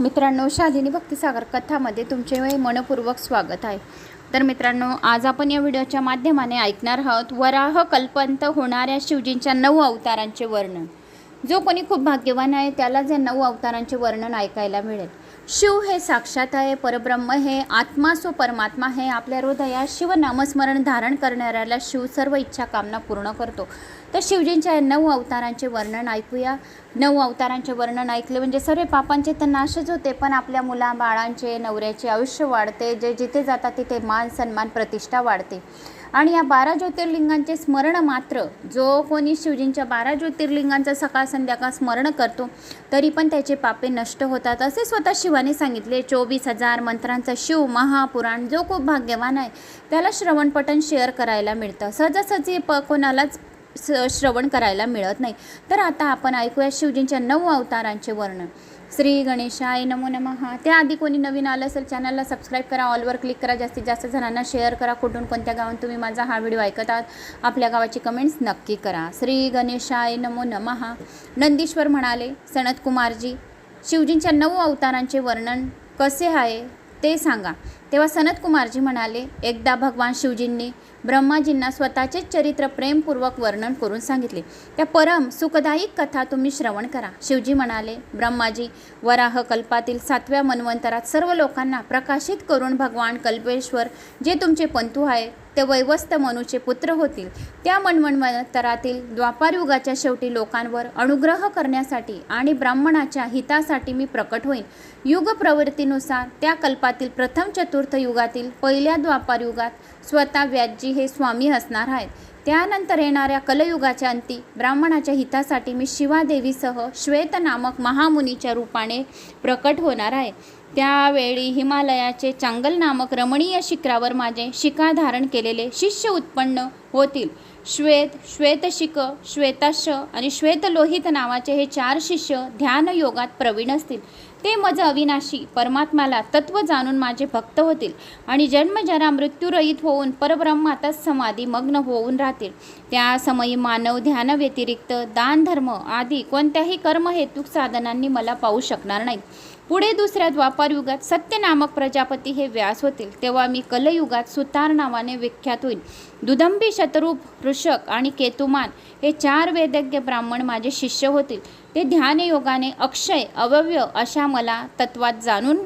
मित्रांनो शालिनी भक्तिसागर कथामध्ये तुमचे मनपूर्वक स्वागत आहे. तर मित्रांनो आज आपण या व्हिडिओच्या माध्यमाने ऐकणार आहोत वराह कल्पंत होणाऱ्या शिवजींच्या नऊ अवतारांचे वर्णन. जो कोणी खूप भाग्यवान आहे त्यालाच या नऊ अवतारांचे वर्णन ऐकायला मिळेल. शिव हे साक्षात आहे परब्रह्म हे आत्मा सो परमात्मा हे आपल्या हृदयात शिव नामस्मरण धारण करणाऱ्याला शिव सर्व इच्छा कामना पूर्ण करतो. तर शिवजींच्या नऊ अवतारांचे वर्णन ऐकूया. नऊ अवतारांचे वर्णन ऐकले म्हणजे सर्व पापांचे तर नाशच होते पण आपल्या मुला बाळांचे नवऱ्याचे आयुष्य वाढते. जे जिथे जातात तिथे मान सन्मान प्रतिष्ठा वाढते. आणि या बारा ज्योतिर्लिंगांचे स्मरण मात्र जो कोणी शिवजींच्या बारा ज्योतिर्लिंगांचं सकाळ संध्याकाळ स्मरण करतो तरी पण त्याचे पापे नष्ट होतात असे स्वतः शिवाने सांगितले. चोवीस हजार मंत्रांचा शिव महापुराण जो खूप भाग्यवान आहे त्याला श्रवणपठण शेअर करायला मिळतं. सहजासहजी प कोणालाच श्रवण करायला मिळत नाही. तर आता आपण ऐकूया शिवजींच्या नऊ अवतारांचे वर्णन. श्री गणेशाय नमो नमः. त्याआधी कोणी नवीन आलं असेल चॅनलला सबस्क्राईब करा ऑलवर क्लिक करा जास्तीत जास्त जणांना शेअर करा कुठून कोणत्या गावात तुम्ही माझा हा व्हिडिओ ऐकत आहात आपल्या गावाची कमेंट्स नक्की करा. श्री गणेशाय नमो नमः. नंदीश्वर म्हणाले सनत कुमारजी शिवजींच्या नऊ अवतारांचे वर्णन कसे आहे ते सांगा. तेव्हा सनत कुमारजी म्हणाले एकदा भगवान शिवजींनी ब्रह्माजींना स्वतःचेच चरित्र प्रेमपूर्वक वर्णन करून सांगितले. त्या परम सुखदायी कथा तुम्ही श्रवण करा. शिवजी म्हणाले ब्रह्माजी वराह कल्पातील सातव्या मन्वंतरात सर्व लोकांना प्रकाशित करून भगवान कल्पेश्वर जे तुमचे पंतू आहे ते वैवस्त मनूचे पुत्र होतील. त्या मन्वंतरातील द्वापारयुगाच्या शेवटी लोकांवर अनुग्रह करण्यासाठी आणि ब्राह्मणाच्या हितासाठी मी प्रकट होईन. युग प्रवृत्तीनुसार त्या कल्पातील प्रथम चतुर चतुर्थ युगातील पहिल्या द्वापारयुगात स्वतः व्याजी हे स्वामी असणार आहेत. त्यानंतर येणाऱ्या कलयुगाच्या अंती ब्राह्मणाच्या हितासाठी मी शिवादेवीसह श्वेत नामक महामुनीच्या रूपाने प्रकट होणार आहे. त्यावेळी हिमालयाचे चांगल नामक रमणीय शिखरावर माझे शिखा धारण केलेले शिष्य उत्पन्न होतील. श्वेत श्वेतशिक श्वेताश आणि श्वेतलोहित नावाचे हे चार शिष्य ध्यानयोगात प्रवीण असतील. ते मज अविनाशी. परमात्म्याला तत्व जाणून माझे भक्त होतील आणि जन्मजरा मृत्यूरहित होऊन परब्रह्मातच समाधी मग्न होऊन राहतील. त्या समयी मानव ध्यानाव्यतिरिक्त दान धर्म आदी कोणत्याही कर्महेतुक साधनांनी मला पाहू शकणार नाहीत. पुढे दुसऱ्या द्वापारयुगात सत्य नामक प्रजापती हे व्यास होतील तेव्हा मी कलयुगात सुतार नावाने विख्यात होईल दुदंबी शतरूप ऋषक आणि केतुमान हे चार वेदज्ञ ब्राह्मण माझे शिष्य होतील. ते ध्यानयोगाने अक्षय अवयव अशा मला तत्वात जाणून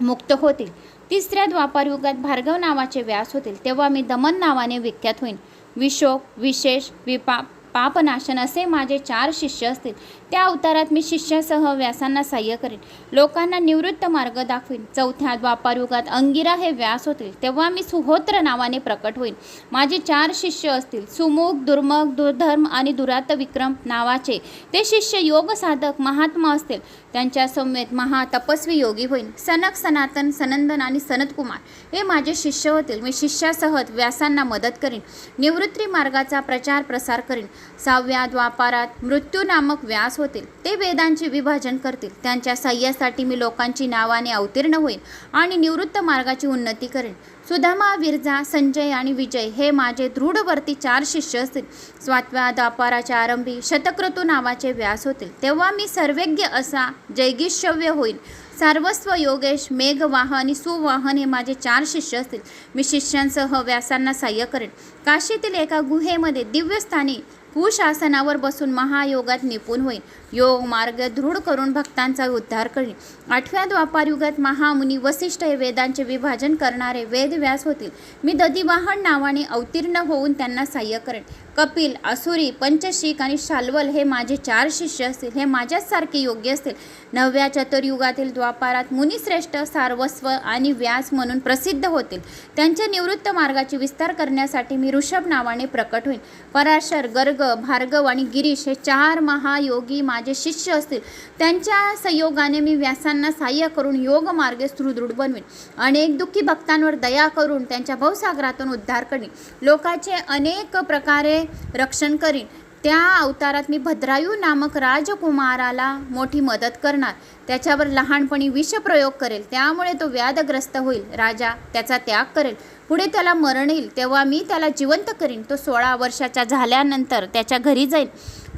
मुक्त होतील. तिसऱ्या द्वापारयुगात भार्गव नावाचे व्यास होतील तेव्हा मी दमन नावाने विख्यात होईन. विशोक विशेष विपाप पापनाशन असे माझे चार शिष्य असतील. त्या अवतारात मी शिष्यासह व्यासांना सहाय्य करेन. लोकांना निवृत्त मार्ग दाखवीन. चौथ्या द्वापारयुगात अंगिरा हे व्यास होतील. तेव्हा मी सुहोत्र नावाने प्रकट होईन. माझे चार शिष्य असतील. सुमुख दुर्मग दुर्धर्म आणि दुरात विक्रम नावाचे. ते शिष्य योग साधक महात्मा असतील. त्यांच्या समेत महातपस्वी योगी होईन. सनक सनातन सनंदन आणि सनतकुमार हे माझे शिष्य होतील. मी शिष्यासह व्यासांना मदत करीन. निवृत्ती मार्गाचा प्रचार प्रसार करीन. सहाव्या द्वापारात मृत्यू नामक व्यास होतील. ते वेदांचे विभाजन करतील. त्यांच्या सह्यासाठी मी लोकांची नावाने अवतीर्ण होईल आणि निवृत्त मार्गाची उन्नती करेन. सुधामा विरजा संजय आणि विजय हे माझे दृढवर्ती चार शिष्य असतील. स्वातव्या द्वापाराच्या आरंभी शतक्रतू नावाचे व्यास होतील. तेव्हा मी सर्वज्ञ असा जैगिशव्य होईल सार्वस्व योगेश मेघवाहन आणि सुवाहन हे माझे चार शिष्य असतील. मी शिष्यांसह व्यासांना सहाय्य करेन. काशीतील एका गुहेमध्ये दिव्यस्थानी कुशासनावर बसून महायोगात निपुण होईल योग मार्ग दृढ करून भक्तांचा उद्धार करीन आठव्या द्वापारयुगात महामुनी वसिष्ठ हे वेदांचे विभाजन करणारे वेदव्यास होतील. मी दधिवाहन नावाने अवतीर्ण होऊन त्यांना सहाय्य करेन. कपिल असुरी पंचशिक आणि शाल्वल हे माझे चार शिष्य असतील हे माझ्याचसारखे योग्य असतील. नवव्या चतुर्युगातील द्वापारात मुनिश्रेष्ठ सार्वस्व आणि व्यास म्हणून प्रसिद्ध होतील. त्यांच्या निवृत्त मार्गाची विस्तार करण्यासाठी मी ऋषभ नावाने प्रकट होईन. पराशर गर्ग भार्गव आणि गिरीश हे चार महायोगी माझे शिष्य असतील त्यांच्या संयोगाने मी व्यासांना सहाय्य करून योग मार्गे सुदृढ बनवीन. अनेक दुःखी भक्तांवर दया करून त्यांच्या भवसागरातून उद्धार करीन. लोकाचे अनेक प्रकारे रक्षण करीन. त्या अवतारात मी भद्रायू नामक राजकुमाराला मोठी मदत करणार. त्याच्यावर लहानपणी विषप्रयोग करेल. त्यामुळे तो व्याधग्रस्त होईल. राजा त्याचा त्याग करेल. पुढे त्याला मरण येईल. तेव्हा मी त्याला जिवंत करीन. तो सोळा वर्षाचा झाल्यानंतर त्याच्या घरी जाईल.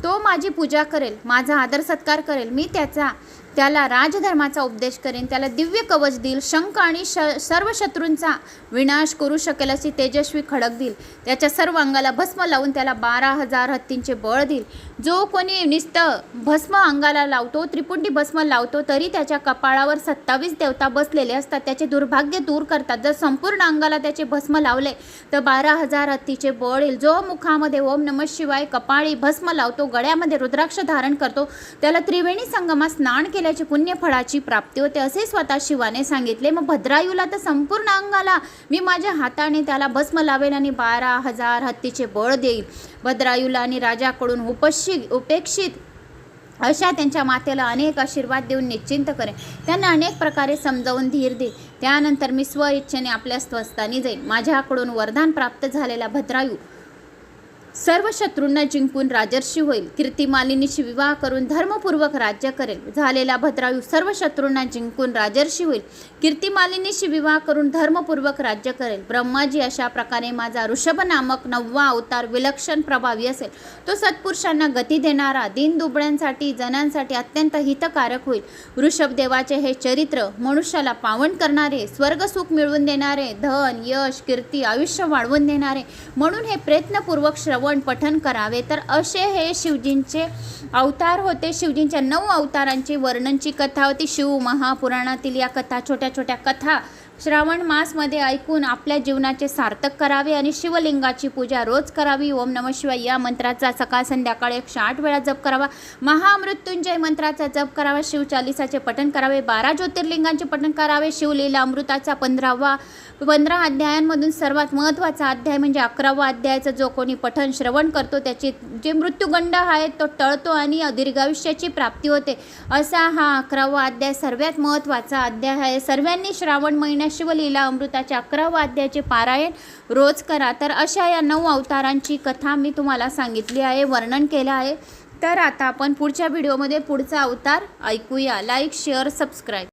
तो माझी पूजा करेल माझा आदर सत्कार करेल मी त्याचा त्याला राजधर्माचा उपदेश करेन त्याला दिव्य कवच देईल शंख आणि श सर्व शत्रूंचा विनाश करू शकेल अशी तेजस्वी खडक देईल. त्याच्या सर्व अंगाला भस्म लावून त्याला बारा हजार हत्तींचे बळ देईल. जो कोणी निस्त भस्म अंगाला लावतो त्रिपुंडी भस्म लावतो तरी त्याच्या कपाळावर सत्तावीस देवता बसलेले असतात. त्याचे दुर्भाग्य दूर करतात. जर संपूर्ण अंगाला त्याचे भस्म लावले तर बारा हजार हत्तीचे बळ येईल. जो मुखामध्ये ओम नम शिवाय कपाळी भस्म लावतो गळ्यामध्ये रुद्राक्ष धारण करतो त्याला त्रिवेणी संगमात स्नान केले केल्याची पुण्यफळाची प्राप्ती होते असे स्वतः शिवाने सांगितले. मग भद्रायूला तर संपूर्ण अंगाला मी माझ्या हाताने त्याला भस्म लावेल आणि बारा हजार हत्तीचे बळ देईल भद्रायूला आणि राजाकडून उपशी उपेक्षित अशा त्यांच्या मातेला अनेक आशीर्वाद देऊन निश्चिंत करेन. त्यांना अनेक प्रकारे समजावून धीर दे त्यानंतर मी स्वइच्छेने आपल्या स्वस्थानी जाईन. माझ्याकडून वरदान प्राप्त झालेला भद्रायू सर्व शत्रूंना जिंकून राजर्षी होईल. कीर्तिमालिनीशी विवाह करून धर्मपूर्वक राज्य करेल. झालेला भद्रायू सर्व शत्रूंना जिंकून राजर्षी होईल. कीर्तिमालिनीशी विवाह करून धर्मपूर्वक राज्य करेल. ब्रह्माजी अशा प्रकारे माझा ऋषभ नामक नववा अवतार विलक्षण प्रभावी असेल. तो सत्पुरुषांना गती देणारा दिन दुबळ्यांसाठी जनांसाठी अत्यंत हितकारक होईल. ऋषभदेवाचे हे चरित्र मनुष्याला पावन करणारे स्वर्गसुख मिळवून देणारे धन यश कीर्ती आयुष्य वाढवून देणारे म्हणून हे प्रयत्नपूर्वक श्रवण पठन करावे. तर असे हे शिवजींचे अवतार होते. शिवजींच्या नऊ अवतारांची वर्णनची कथा होती. शिव महापुराणातील या कथा छोट्या छोट्या कथा श्रावण मासमध्ये ऐकून आपल्या जीवनाचे सार्थक करावे आणि शिवलिंगाची पूजा रोज करावी. ओम नम शिवाय या मंत्राचा सकाळ संध्याकाळ एकशे आठ वेळा जप करावा. महामृत्युंजय मंत्राचा जप करावा. शिवचालिसाचे पठण करावे. बारा ज्योतिर्लिंगांचे पठण करावे. शिवलीला अमृताचा पंधरावा पंधरा अध्यायांमधून सर्वात महत्त्वाचा अध्याय म्हणजे अकरावा अध्यायाचा जो कोणी पठण श्रवण करतो त्याची जे मृत्यूगंड आहे तो टळतो आणि दीर्घायुष्याची प्राप्ती होते. असा हा अकरावा अध्याय सर्वात महत्त्वाचा अध्याय आहे. सर्वांनी श्रावण महिन्यात शिवलीला अमृताच्या अकरावा अध्यायाचे पारायण रोज करा. तर अशा या नऊ अवतारांची कथा मी तुम्हाला सांगितली आहे वर्णन केलं आहे. तर आता आपण पुढच्या व्हिडिओमध्ये पुढचा अवतार ऐकूया. Like share subscribe